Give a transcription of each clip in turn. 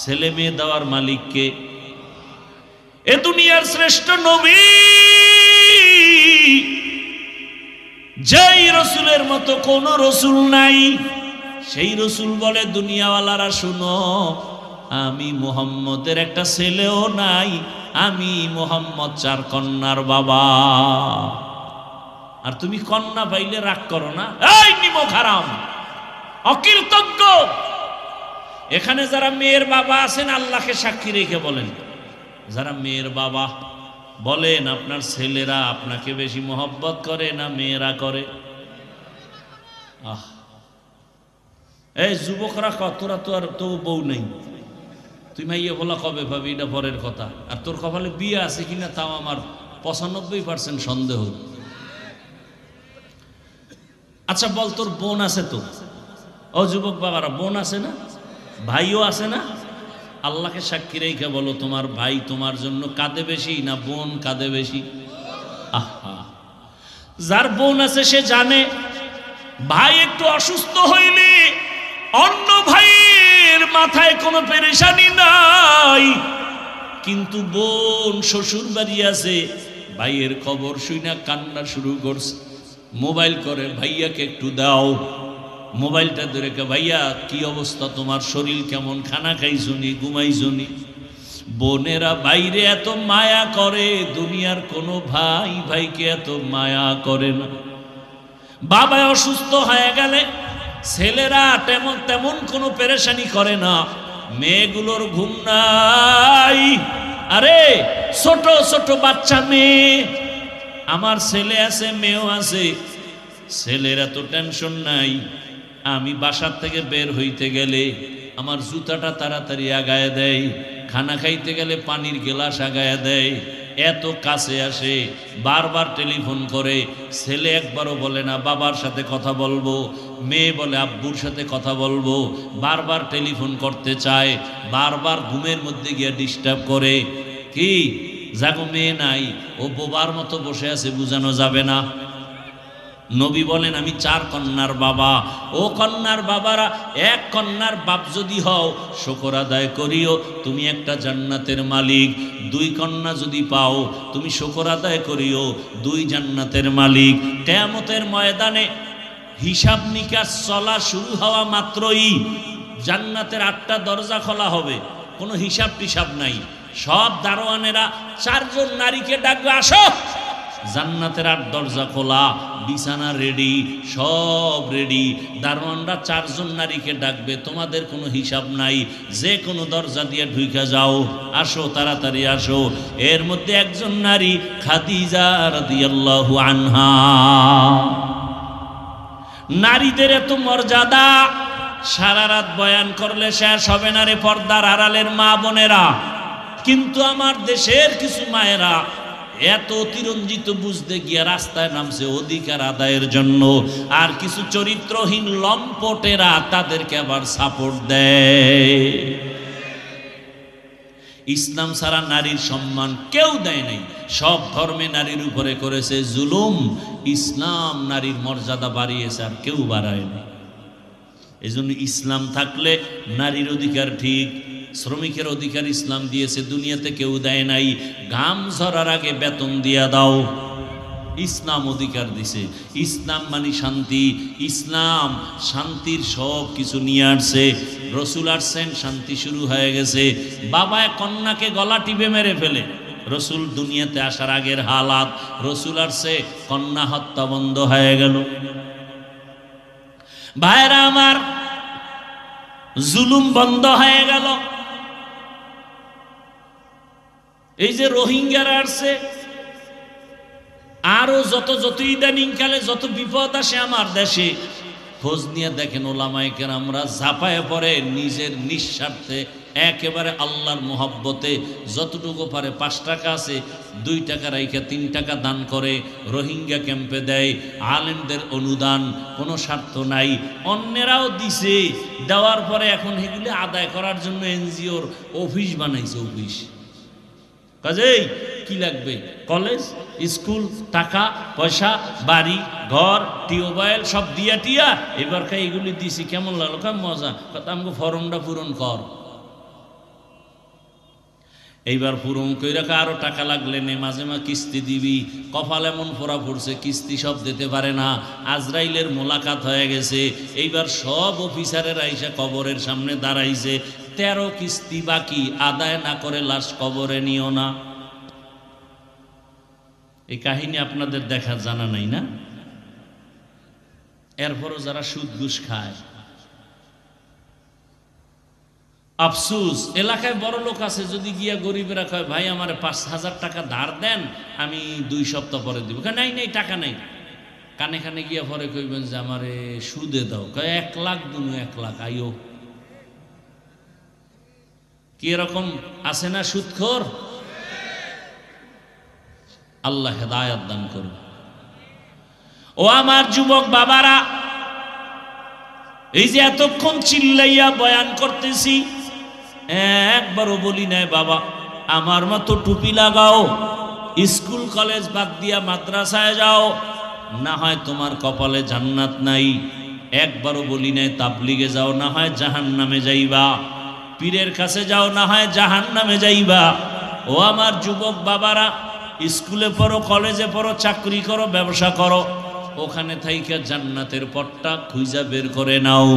ছেলে মেয়ে দেওয়ার মালিককে, এ দুনিয়ার শ্রেষ্ঠ নবী, যেই রসুলের মতো কোন রসুল নাই। সেই রসুল বলে, দুনিয়াওয়ালারা শুনো, আমি মোহাম্মদের একটা ছেলেও নাই, আমি মোহাম্মদ চার কন্যার বাবা। আর তুমি কন্যা পাইলে রাগ করো না। এই নিমক হারাম। অকৃতজ্ঞ এখানে যারা মেয়ের বাবা আছেন, আল্লাহকে সাক্ষী রেখে বলেন। যারা মেয়ের বাবা বলেন, আপনার ছেলেরা আপনাকে বেশি মহব্বত করে না মেয়েরা করে? আহ। এই যুবকরা কতরা তো আর তো বউ নেই। তুই মাইয়ে বলা কবে পাবি? এটা পরের কথা। আর তোর কপালে বিয়ে আছে কিনা তাও আমার পঁচানব্বই পার্সেন্ট সন্দেহ। আচ্ছা বল, তোর বোন আছে তো? ও যুবক বাবারা, বোন আছে না? ভাইও আছে না? আল্লাহকে সাক্ষী রেখে বলো, তোমার ভাই তোমার জন্য কাঁদে বেশি না বোন কাঁদে বেশি? আহা। যার বোন আছে, সে জানে, ভাই একটু অসুস্থ হইলে অন্য ভাইয়ের মাথায় কোনো পেরেশানি নাই। কিন্তু বোন, শ্বশুর বাড়ি আছে, ভাইয়ের খবর শুই না কান্না শুরু করছে। মোবাইল করে, ভাইয়াকে একটু দাও। মোবাইলটা ধরে কে, ভাইয়া, কি অবস্থা তোমার? শরীর কেমন? খানা খাইছনি? ঘুমাইছনি? বোনেরা বাইরে এত মায়া করে, দুনিয়ার কোনো ভাই ভাইকে এত মায়া করে না। বাবা অসুস্থ হয়ে গেলে ছেলেরা তেমন তেমন কোনো পেরেশানি করে না। মেয়েগুলোর ঘুম নাই। আরে, ছোট ছোট বাচ্চা মেয়ে, আমার ছেলে আছে, মেয়েও আছে। ছেলের এত টেনশন নাই। আমি বাসার থেকে বের হইতে গেলে আমার জুতাটা তাড়াতাড়ি আগায় দেয়, খানা খাইতে গেলে পানির গেলাস আগায় দেয়। এত কাছে আসে, বারবার টেলিফোন করে, ছেলে একবারও বলে না, বাবার সাথে কথা বলব, মেয়ে বলে আব্বুর সাথে কথা বলব, বারবার টেলিফোন করতে চায়, বারবার ঘুমের মধ্যে গিয়ে ডিস্টার্ব করে। কি? যাগো মেয়ে নাই, ও বোবার মতো বসে আছে, বোঝানো যাবে না। নবী বলেন, আমি চার কন্যার বাবা। ও কন্যার বাবারা, এক কন্যার বাপ যদি হও, শকর আদায় করিও, তুমি একটা জান্নাতের মালিক। দুই কন্যা যদি পাও, তুমি শকর আদায় করিও, দুই জান্নাতের মালিক। কেয়ামতের ময়দানে হিসাব নিকাশ, চলা শুরু হওয়া মাত্রই জান্নাতের আটটা দরজা খোলা হবে। কোনো হিসাব টিসাব নাই। সব দারোয়ানেরা চারজন নারীকে ডাকবে, আসো! জান্নাতের আট দরজা খোলা, বিছানা রেডি সব রেডি দারোয়ানরা চারজন নারীকে ডাকবে, তোমাদের কোনো হিসাব নাই, যে কোনো দরজা দিয়ে ঢুকে যাও। আসো, তাড়াতাড়ি আসো। এর মধ্যে একজন নারী খাদিজা রাদিয়াল্লাহু আনহা। নারীদের এত মর্যাদা, সারা রাত বয়ান করলে শেষ হবে না রে পর্দার আড়ালের মা বোনেরা। কিন্তু আমার দেশের কিছু মায়েরা এত অতিরঞ্জিত বুঝতে গিয়া রাস্তায় নামছে অধিকার আদায়ের জন্য। আর কিছু চরিত্রহীন লম্পটেরা তাদেরকে আবার সাপোর্ট দেয়। ইসলাম ছাড়া নারীর সম্মান কেউ দেয় নাই। সব ধর্মে নারীর উপরে করেছে জুলুম। ইসলাম নারীর মর্যাদা বাড়িয়েছে আর কেউ বাড়ায় নাই। এই ইসলাম থাকলে নারীর অধিকার ঠিক শ্রমিকের অধিকার ইসলাম দিয়েছে, দুনিয়াতে কেউ দেয় নাই। ঘাম ঝরার আগে বেতন দিয়া দাও। ইসলাম অধিকার দিছে। ইসলাম মানে শান্তি। ইসলাম শান্তির সব কিছু নিয়ে আসছে। রসুল আসছেন, শান্তি শুরু হয়ে গেছে। বাবা এক কন্যাকে গলা টিপে মেরে ফেলে। রসুল দুনিয়াতে আসার আগের হালাত। রসুল আসছে, কন্যা হত্যা বন্ধ হয়ে গেল। ভাইরা আমার, জুলুম বন্ধ হয়ে গেল। এই যে রোহিঙ্গারা আসছে, আরও যত যত ইদানিং কালে যত বিপদ আসে আমার দেশে, খোঁজ নিয়ে দেখেন ওলামাইকের আমরা ঝাঁপায় পড়ে নিজের নিঃস্বার্থে, একেবারে আল্লাহর মোহাব্বতে যতটুকু পারে পাঁচ টাকা আছে, দুই টাকা রাইখে তিন টাকা দান করে, রোহিঙ্গা ক্যাম্পে দেয়, আলেমদের অনুদান, কোনো স্বার্থ নাই, অন্যেরাও দিছে, দেওয়ার পরে এখন এগুলি আদায় করার জন্য এনজিওর অফিস বানাইছে অফিস। কাজেই কি লাগবে? কলেজ, স্কুল, টাকা, পয়সা, বাড়ি, ঘর, টিউবওয়েল, সব দিয়া টিয়া, এবার খাই এগুলি দিছি। কেমন লাগল? কেমন মজা। কথা আমাকে ফর্মটা পূরণ কর। এইবার পূরণ কইরা আরও টাকা লাগলে নে, মাঝে মাঝে কিস্তি দিবি। কপাল এমন ফোরা পড়ছে, কিস্তি সব দিতে পারে না। আজরাইলের মোলাকাত হয়ে গেছে। এইবার সব অফিসারের আইসা কবরের সামনে দাঁড়াইছে। তেরো কিস্তি বাকি, আদায় না করে লাশ কবরে নিও না। এই কাহিনী আপনাদের দেখা জানা নাই না? এরপরও যারা সুদ ঘুষ খায়। আফসুস, এলাকায় বড় লোক আছে, যদি গিয়া গরিবেরা কয়, ভাই, আমার পাঁচ হাজার টাকা ধার দেন, আমি দুই সপ্তাহ পরে দিব। নাই নাই, টাকা নাই। কানে কানে গিয়া পরে কইবেন যে, আমারে সুদে দাও। কয়, এক লাখ দুনু, এক লাখ, আইও। কি এরকম আছে না সুদখোর আল্লাহ হেদায়াত দান করুন। ও আমার যুবক বাবারা, এই যে এতক্ষণ চিল্লাইয়া বয়ান করতেছি, একবারও বলি নাই বাবা, আমার মতো টুপি লাগাও, স্কুল, কলেজ বাদ দিয়া মাদ্রাসায় যাও, না হয় তোমার কপালে জান্নাত নাই, একবারও বলি নাই তাবলিগে যাও, না হয় জাহান নামে যাইবা। পীরের কাছে যাও, না হয় জাহান নামে যাইবা। ও আমার যুবক বাবারা, স্কুলে পড়ো, কলেজে পড়ো, চাকরি করো, ব্যবসা করো। ওখানে থাইকা জান্নাতের পট্টা খুঁজা বের করে নাও।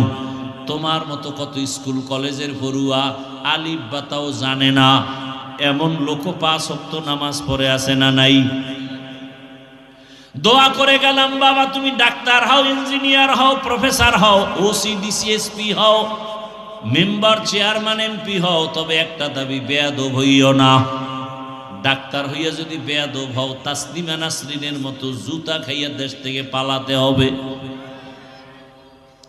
তোমার মতো কত স্কুল, কলেজের পড়ুয়া আলিফ বাতাও জানে না। এমন লোক পাঁচ অক্ত নামাজ পড়ে আছে না নাই? দোয়া করে গেলাম, বাবা, তুমি ডাক্তার হও, ইঞ্জিনিয়ার হও, প্রফেসর হও, ওসি ডিসিএসপি হও মেম্বার চেয়ারম্যান এমপি হও, তবে একটা দাবি, বেয়াদব হইও না। ডাক্তার হইয়া যদি বেয়াদব হও, তাসলিমা নাসরিনের মতো জুতা খাইয়া দেশ থেকে পালাতে হবে।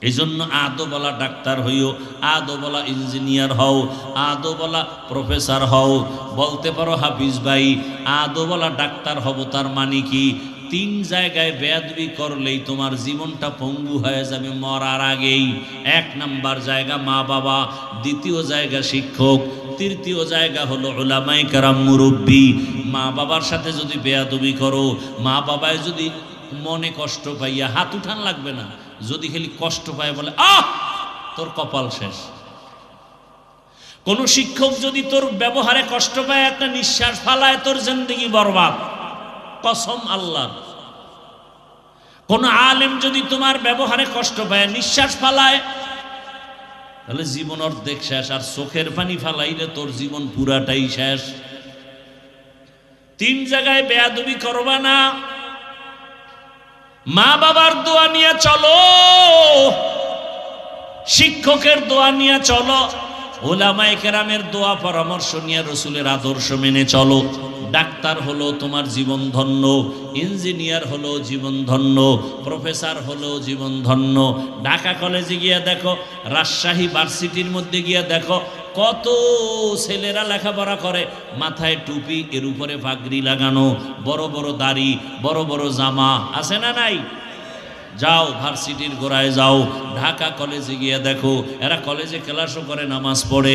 এই জন্য আদো বলা ডাক্তার হইও আদো বলা ইঞ্জিনিয়ার হও আদো বলা প্রফেসর হও। বলতে পারো হাফিজ ভাই আদো বলা ডাক্তার হব তার মানে কি? তিন জায়গায় বেয়াদবি করলেই তোমার জীবনটা পঙ্গু হয়ে যাবে মরার আগেই। এক নাম্বার জায়গা মা বাবা, দ্বিতীয় জায়গা শিক্ষক, তৃতীয় জায়গা হলো ওলামাই কারাম মুরব্বী। মা বাবার সাথে যদি বেয়াদবি করো, মা বাবায় যদি মনে কষ্ট পাইয়া হাত উঠান লাগবে না, যদি খালি কষ্ট পায় বলে, আহ, তোর কপাল শেষ। কোন শিক্ষক যদি তোর ব্যবহারে কষ্ট পায়, একটা নিঃশ্বাস ফালায়, তোর জিন্দগি বরবাদ। কসম আল্লাহ। কোন আলেম যদি তোমার ব্যবহারে কষ্ট পায়, নিঃশ্বাস ফালায়, তাহলে জীবন অর্ধেক শেষ, আর চোখের পানি ফালাইলে তোর জীবন পুরাটাই শেষ। তিন জায়গায় বেয়াদবি করবা না। মা বাবার দোয়া নিয়ে চলো। শিক্ষকের দোয়া নিয়ে চলো। ওলামায়ে কেরামের দোয়া পরামর্শ নিয়ে রসুলের আদর্শ মেনে চলো। ডাক্তার হলো তোমার জীবন ধন্য ইঞ্জিনিয়ার হলো জীবন ধন্য প্রফেসর হলো জীবন ধন্য ঢাকা কলেজে গিয়া দেখো, রাজশাহী ভার্সিটির মধ্যে গিয়া দেখো, কত ছেলেরা লেখাপড়া করে। মাথায় টুপি, এর উপরে পাগড়ি লাগানো, বড় বড় দাড়ি, বড় বড় জামা, আছে না নাই? যাও, ভার্সিটির গোড়ায় যাও। ঢাকা কলেজে গিয়ে দেখো, এরা কলেজে ক্লাসও করে, নামাজ পড়ে।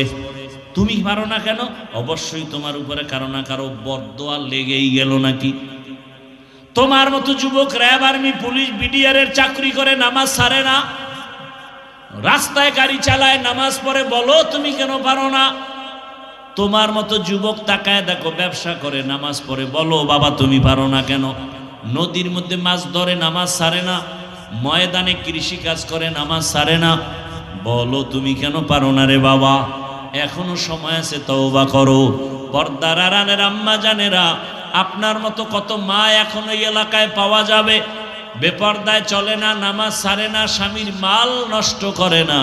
তুমি পারো না কেন? অবশ্যই তোমার উপরে কারও না কারও বরদোয়া লেগেই গেল নাকি? তোমার মতো যুবক র্যাব আর্মি, পুলিশ বিডিআরের চাকরি করে, নামাজ সারে না। রাস্তায় গাড়ি চালায়, নামাজ পড়ে, বলো তুমি কেন পারো না? তোমার মতো যুবক তাকায় দেখো, ব্যবসা করে, নামাজ পড়ে, বলো বাবা তুমি পারো না কেন? নদীর মধ্যে মাছ ধরে, নামাজ সারে না। ময়দানে কৃষি কাজ করে, নামাজ সারে না। বলো তুমি কেন পারো না রে বাবা? এখনও সময় আছে, তওবা করো। পর্দার আরানের আম্মা জানেরা, আপনার মতো কত মা এখন এই এলাকায় পাওয়া যাবে? বেপর্দায় চলে না, নামাজ সারে না, স্বামীর মাল নষ্ট করে না,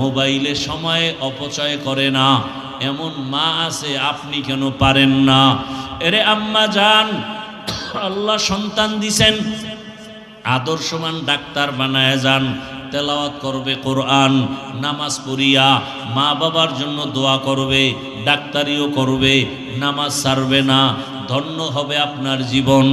মোবাইলে সময়ে অপচয় করে না। এমন মা আছে, আপনি কেন পারেন না? এরে আম্মা যান আল্লাহ সন্তান দিছেন আদর্শমান ডাক্তার বানায় যান। তেলাওয়াত করবে কোরআন, নামাজ পড়িয়া মা বাবার জন্য দোয়া করবে, ডাক্তারিও করবে, নামাজ সারবে না। ধন্য হবে আপনার জীবন,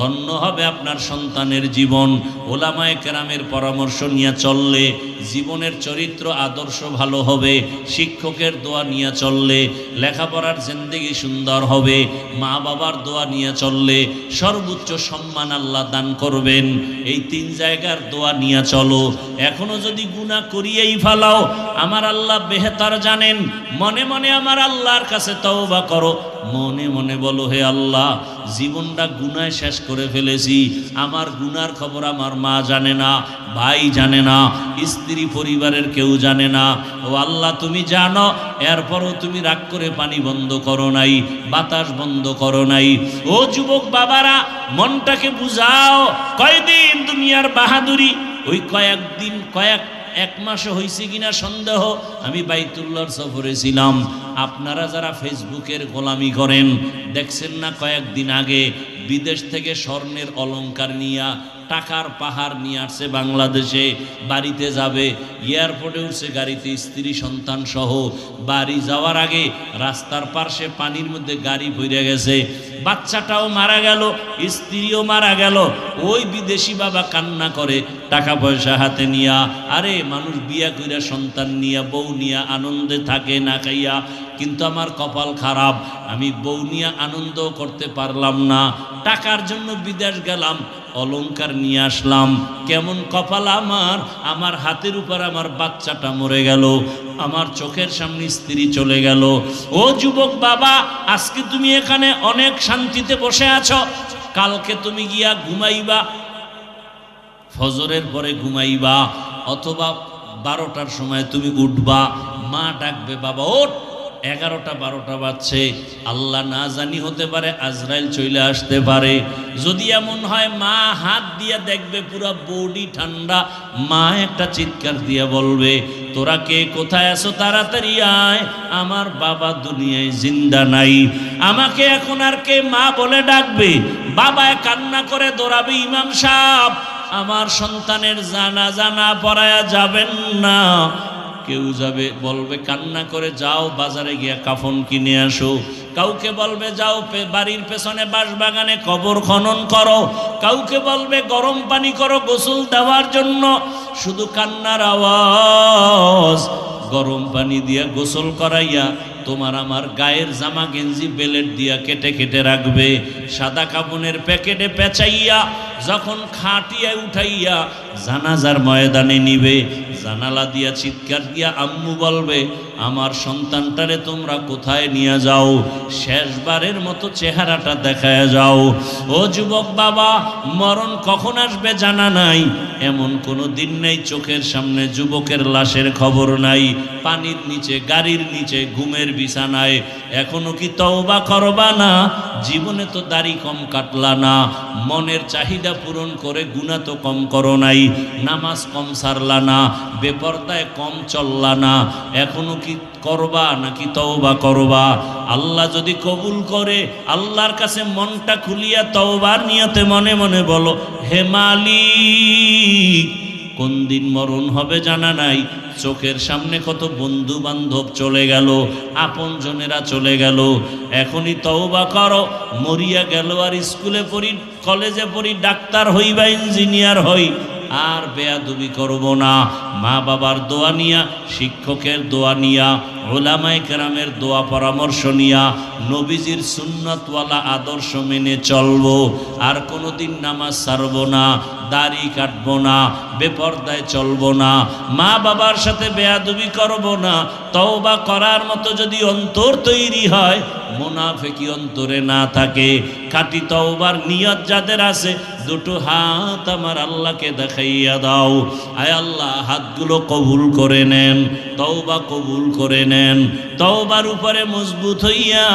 ধন্য হবে আপনার সন্তানের জীবন। ওলামায় কেরামের পরামর্শ নিয়ে চললে জীবনের চরিত্র আদর্শ ভালো হবে, শিক্ষকের দোয়া নিয়ে চললে, লেখাপড়ার জিন্দেগি সুন্দর হবে মা বাবার দোয়া নিয়ে চললে সর্বোচ্চ সম্মান আল্লাহ দান করবেন। এই তিন জায়গার দোয়া নিয়ে চলো। এখনও যদি গুণা করিয়েই ফেলাও, আমার আল্লাহ বেহতার জানেন। মনে মনে আমার আল্লাহর কাছে তওবা করো। মনে মনে বলো, হে আল্লাহ, জীবনটা গুনায় শেষ করে ফেলেছি। আমার গুনার খবর আমার মা জানে না, ভাই জানে না। স্ত্রী পরিবারের কেউ জানে না। ও আল্লাহ, তুমি জানো, এরপরও তুমি রাগ করে পানি বন্ধ করো নাই, বাতাস বন্ধ করো নাই। ও যুবক বাবারা, মনটাকে বুঝাও, কয়দিন দুনিয়ার বাহাদুরি? ওই কয়েকদিন, কয়েক, এক মাসে হয়েছে কিনা সন্দেহ, আমি বাইতুল্লার সফরে ছিলাম। আপনারা যারা ফেসবুকের গোলামি করেন, দেখছেন না কয়েকদিন আগে বিদেশ থেকে স্বর্ণের অলঙ্কার নিয়া টাকার পাহাড় নিয়ে আসছে বাংলাদেশে, বাড়িতে যাবে, এয়ারপোর্টে উঠছে গাড়িতে, স্ত্রী, সন্তান সহ। বাড়ি যাওয়ার আগে রাস্তার পার্শ্বে পানির মধ্যে গাড়ি ভরে গেছে। বাচ্চাটাও মারা গেল, স্ত্রীও মারা গেল। ওই বিদেশি বাবা কান্না করে টাকা পয়সা হাতে নিয়া, আরে মানুষ বিয়া কইরা সন্তান নিয়া, বউ নিয়া আনন্দে থাকে না খাইয়া। কিন্তু আমার কপাল খারাপ, আমি বউ নিয়ে আনন্দ করতে পারলাম না। টাকার জন্য বিদেশ গেলাম অলংকার নিয়ে আসলাম। কেমন কপাল আমার? আমার হাতের উপর আমার বাচ্চাটা মরে গেল। আমার চোখের সামনে স্ত্রী চলে গেল। ও যুবক বাবা, আজকে তুমি এখানে অনেক শান্তিতে বসে আছো। কালকে তুমি গিয়া ঘুমাইবা। ফজরের পরে ঘুমাইবা। অথবা বারোটার সময় তুমি উঠবা। মা ডাকবে, বাবা, ওঠ। এগারোটা, বারোটা বাজছে। আল্লাহ না জানি হতে পারে আজরাইল চলে আসতে পারে। যদি এমন হয়, মা হাত দিয়ে দেখবে পুরো বডি ঠান্ডা। মা একটা চিৎকার দিয়ে বলবে, তোরা কে? কোথায় আছো? তাড়াতাড়ি আয়। আমার বাবা দুনিয়ায় জিন্দা নাই। আমাকে এখন আর কে মা বলে ডাকবে? বাবায় কান্না করে দৌড়াবে ইমাম সাহেব। আমার সন্তানের জানা জানা পড়ায়া যাবেন না। কেউ যাবে, বলবে, কান্না করে যাও, বাজারে গিয়া কাফন কিনে আসো। কাউকে বলবে, যাও বাড়ির পেছনে বাঁশবাগানে কবর খনন করো। কাউকে বলবে, গরম পানি করো গোসল দেওয়ার জন্য। শুধু কান্নার আওয়াজ, গরম পানি দিয়া গোসল করাইয়া তোমার আমার গায়ের জামা গেঞ্জি বেলেট দিয়া কেটে কেটে রাখবে। সাদা কাপনের প্যাকেটে পেঁচাইয়া, যখন খাটিয়া উঠাইয়া জানাজার ময়দানে নিবে জানালা দিয়া চিৎকার দিয়া আম্মু বলবে, আমার সন্তানটারে তোমরা কোথায় নিয়ে যাও? শেষবারের মতো চেহারাটা দেখায় যাও। ও যুবক বাবা, মরণ কখন আসবে জানা নাই। এমন কোনো দিন নেই চোখের সামনে যুবকের লাশের খবর নাই। পানির নিচে, গাড়ির নিচে, ঘুমের বিছানায়। এখনও কি তওবা করবা না? জীবনে তো দাড়ি কম কাটলা না। মনের চাহিদা পূরণ করে গুণা তো কম করো নাই। নামাজ কম সারলা না। বেপরদায় কম চললা না। এখনও কি করবা নাকি তওবা করবা? আল্লাহ যদি কবুল করে, আল্লাহর কাছে মনটা খুলিয়া তওবার নিয়তে মনে মনে বলো, হে মালিক, কোন দিন মরণ হবে জানা নাই। চোখের সামনে কত বন্ধু বান্ধব চলে গেল, আপন জনেরা চলে গেল। এখনই তওবা করো, মরিয়া গেল আর স্কুলে পড়ি, কলেজে পড়ি, ডাক্তার হই বা ইঞ্জিনিয়ার হই। আর বেয়াদুবি করব না। মা বাবার দোয়া নিয়া, শিক্ষকের দোয়া নিয়া ওলামাই কেরামের দোয়া পরামর্শ নিয়া, নবীজির সুন্নতওয়ালা আদর্শ মেনে চলবো। আর কোনোদিন নামাজ ছাড়বো না, দাড়ি কাটবো না, বেপর্দায় চলবো না। মা বাবার সাথে বেয়াদুবি করব না। তওবা করার মতো যদি অন্তর তৈরি হয়, মোনাফেকি অন্তরে না থাকে। খাটি তওবার নিয়ত যাদের আছে দুটো হাত আমার আল্লাহকে দেখাইয়া দাও আয় আল্লাহ হাতগুলো কবুল করে নেন তওবা কবুল করে নেন তওবার উপরে মজবুত হইয়া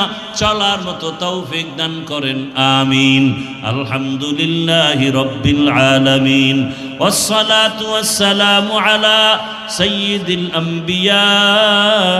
চলার মতো তৌফিক দান করেন আমিন আলহামদুলিল্লাহ রব্বিল আলামিন والصلاة والسلام على سيد الأنبياء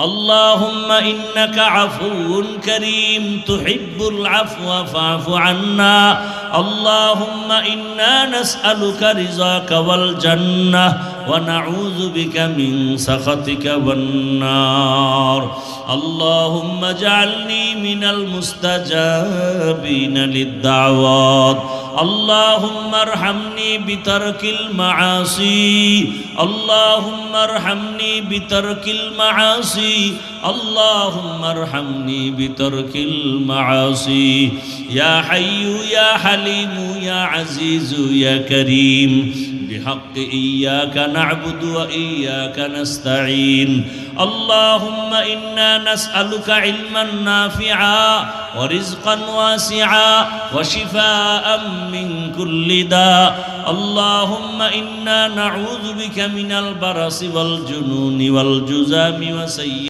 اللهم إنك عفو كريم تحب العفو فاعف عنا اللهم إنا نسألك رضاك والجنة ونعوذ بك من سخطك والنار اللهم اجعلني من المستجابين للدعوات اللهم ارحمني بترك المعاصي اللهم ارحمني بترك المعاصي اللهم ارحمني بترك المعاصي يا حي يا حليم يا عزيز يا كريم. بحق إياك نعبد وإياك نستعين. اللهم إنا نسألك علما نافعا ورزقا واسعا وشفاء من كل داء. اللهم إنا نعوذ بك من البرص والجنون والجزام وسيئ